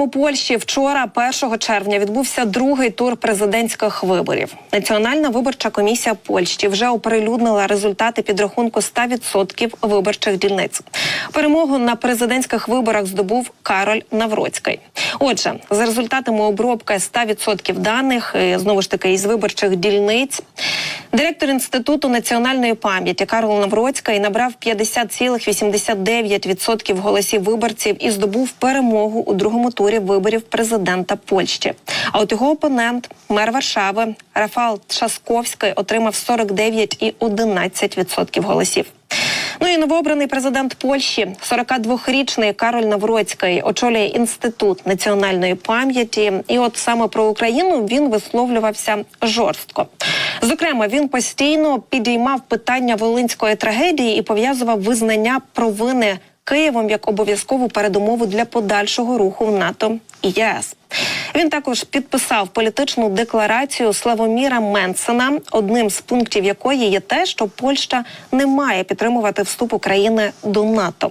У Польщі вчора, 1 червня, відбувся другий тур президентських виборів. Національна виборча комісія Польщі вже оприлюднила результати підрахунку 100% виборчих дільниць. Перемогу на президентських виборах здобув Кароль Навроцький. Отже, за результатами обробки 100% даних е, знову ж таки із виборчих дільниць. Директор інституту національної пам'яті Карл Навроцький набрав 50,89% голосів виборців і здобув перемогу у другому турі виборів президента Польщі. А от його опонент, мер Варшави Рафал Тршасковський, отримав 49,11% голосів. Ну і новообраний президент Польщі, 42-річний Кароль Навроцький, очолює інститут національної пам'яті. І от саме про Україну він висловлювався жорстко. Зокрема, він постійно підіймав питання волинської трагедії і пов'язував визнання провини Києвом як обов'язкову передумову для подальшого руху в НАТО і ЄС. Він також підписав політичну декларацію Славоміра Менсена, одним з пунктів якої є те, що Польща не має підтримувати вступ України до НАТО.